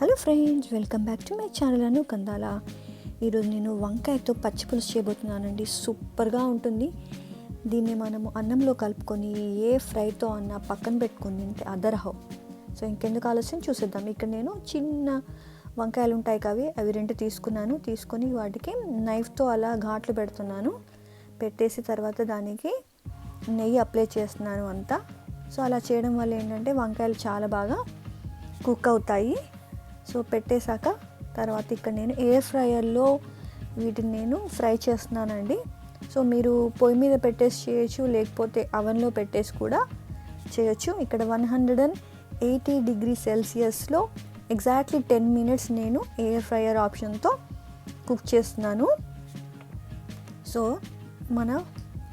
Hello friends welcome back to my channel Anu Kandala. ఈరోజు నేను వంకాయతో పచ్చి పులుసు చేయబోతున్నానండి. సూపర్గా ఉంటుంది. దీన్ని మనము అన్నంలో కలుపుకొని ఏ ఫ్రైతో అన్న పక్కన పెట్టుకొని తింటే అదరహో. సో ఇంకెందుకు ఆలస్యం? చూసేద్దాం. ఇక్కడ నేను చిన్న వంకాయలు ఉంటాయి కవి. అవి రెండు తీసుకున్నాను. తీసుకొని వాటికి నైఫ్తో అలా ఘాట్లు పెడుతున్నాను. పెట్టేసి తర్వాత దానికి నెయ్యి అప్లై చేస్తున్నాను అంతా. సో అలా చేయడం వల్ల ఏంటంటే వంకాయలు చాలా బాగా కుక్ అవుతాయి. సో పెట్టేశాక తర్వాత ఇక్కడ నేను ఎయిర్ ఫ్రైయర్లో వీటిని నేను ఫ్రై చేస్తున్నానండి. సో మీరు పొయ్యి మీద పెట్టేసి చేయొచ్చు లేకపోతే అవన్లో పెట్టేసి కూడా చేయొచ్చు. ఇక్కడ one hundred and eighty degree సెల్సియస్లో exactly ten minutes నేను ఎయిర్ ఫ్రైయర్ ఆప్షన్తో కుక్ చేస్తున్నాను. సో మన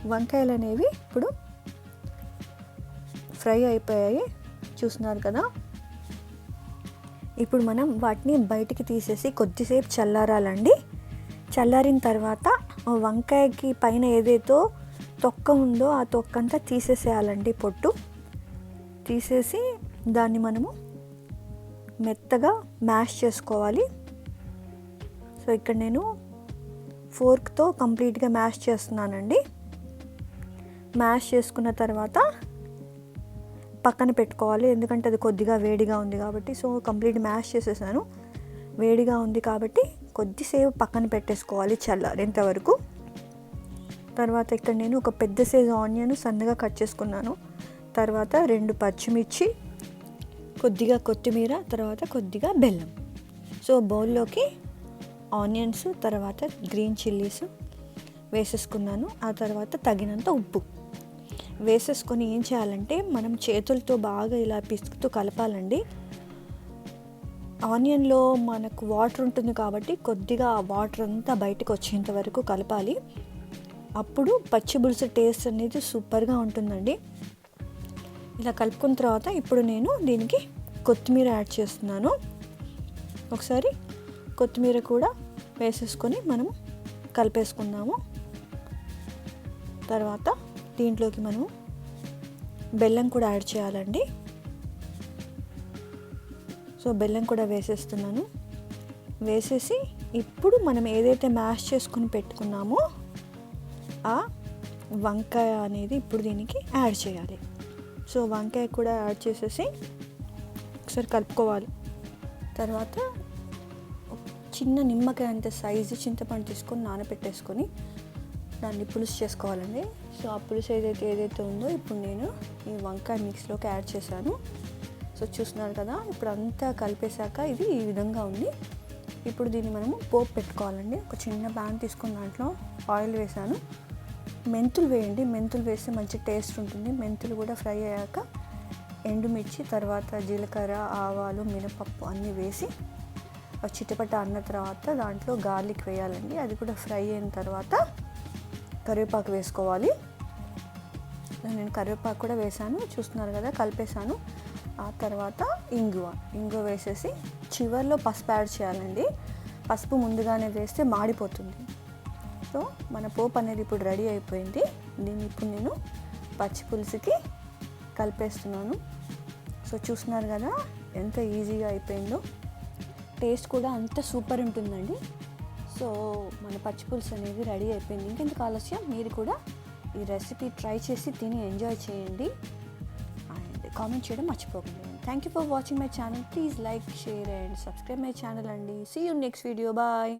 వంకాయలు అనేవి ఇప్పుడు ఫ్రై అయిపోయాయి. చూస్తున్నారు కదా? ఇప్పుడు మనం వాటిని బయటికి తీసేసి కొద్దిసేపు చల్లారాలండి. చల్లారిన తర్వాత వంకాయకి పైన ఏదైతే తొక్క ఉందో ఆ తొక్క అంతా తీసేసేయాలండి పొట్టు. తీసేసి దాన్ని మనము మెత్తగా మ్యాష్ చేసుకోవాలి. సో ఇక్కడ నేను ఫోర్క్తో కంప్లీట్గా మ్యాష్ చేస్తున్నానండి. మ్యాష్ చేసుకున్న తర్వాత పక్కన పెట్టుకోవాలి. ఎందుకంటే అది కొద్దిగా వేడిగా ఉంది కాబట్టి సో కంప్లీట్ మ్యాష్ చేసేసాను. వేడిగా ఉంది కాబట్టి కొద్దిసేపు పక్కన పెట్టేసుకోవాలి చల్లారేంత వరకు. తర్వాత ఇక్కడ నేను ఒక పెద్ద సైజు ఆనియన్ సన్నగా కట్ చేసుకున్నాను. తర్వాత రెండు పచ్చిమిర్చి కొద్దిగా కొత్తిమీర తర్వాత కొద్దిగా బెల్లం. సో బౌల్లోకి ఆనియన్స్ తర్వాత గ్రీన్ చిల్లీస్ వేసేసుకున్నాను. ఆ తర్వాత తగినంత ఉప్పు. వేసేసుకొని ఏం చేయాలంటే మనం చేతులతో బాగా ఇలా పిసుకుతూ కలపాలండి. ఆనియన్లో మనకు వాటర్ ఉంటుంది కాబట్టి కొద్దిగా ఆ వాటర్ అంతా బయటకు వచ్చేంత వరకు కలపాలి. అప్పుడు పచ్చి పులుసు టేస్ట్ అనేది సూపర్గా ఉంటుందండి. ఇలా కలుపుకున్న తర్వాత ఇప్పుడు నేను దీనికి కొత్తిమీర యాడ్ చేస్తున్నాను. ఒకసారి కొత్తిమీర కూడా వేసేసుకొని మనం కలిపేసుకుందాము. తర్వాత దీంట్లోకి మనం బెల్లం కూడా యాడ్ చేయాలండి. సో బెల్లం కూడా వేసేస్తున్నాను. వేసేసి ఇప్పుడు మనం ఏదైతే మ్యాష్ చేసుకుని పెట్టుకున్నామో ఆ వంకాయ అనేది ఇప్పుడు దీనికి యాడ్ చేయాలి. సో వంకాయ కూడా యాడ్ చేసేసి ఒకసారి కలుపుకోవాలి. తర్వాత చిన్న నిమ్మకాయ అంత సైజు చింతపండు తీసుకొని నానబెట్టేసుకొని దాన్ని పులుసు చేసుకోవాలండి. సో ఆ పులుసు ఏదైతే ఏదైతే ఉందో ఇప్పుడు నేను ఈ వంకాయ మిక్స్లోకి యాడ్ చేశాను. సో చూస్తున్నారు కదా ఇప్పుడు అంతా కలిపేశాక ఇది ఈ విధంగా ఉంది. ఇప్పుడు దీన్ని మనము పోపు పెట్టుకోవాలండి. ఒక చిన్న ప్యాన్ తీసుకున్న దాంట్లో ఆయిల్ వేసాను మెంతులు వేయండి. మెంతులు వేస్తే మంచి టేస్ట్ ఉంటుంది. మెంతులు కూడా ఫ్రై అయ్యాక ఎండుమిర్చి తర్వాత జీలకర్ర ఆవాలు మినపప్పు అన్నీ వేసి చిట్టపట్ట అన్న తర్వాత దాంట్లో గార్లిక్ వేయాలండి. అది కూడా ఫ్రై అయిన తర్వాత కరివేపాకు వేసుకోవాలి. నేను కరివేపాకు కూడా వేసాను చూస్తున్నారు కదా కలిపేసాను ఆ తర్వాత ఇంగువ. ఇంగువ వేసేసి చివర్లో పసుపు యాడ్ చేయాలండి. పసుపు ముందుగానే వేస్తే మాడిపోతుంది. సో మన పోపు అనేది ఇప్పుడు రెడీ అయిపోయింది. దీన్ని ఇప్పుడు నేను పచ్చి పులుసుకి కలిపేస్తున్నాను. సో చూస్తున్నారు కదా ఎంత ఈజీగా అయిపోయిందో. టేస్ట్ కూడా అంత సూపర్ ఉంటుందండి. సో మన పచ్చి పులుసు అనేది రెడీ అయిపోయింది. ఇంకెందుకు ఆలస్యం? మీరు కూడా ఈ రెసిపీ ట్రై చేసి తిని ఎంజాయ్ చేయండి. అండ్ కామెంట్ చేయడం మర్చిపోకండి. Thank you for watching my channel please like share and subscribe my channel అండి. See you next video bye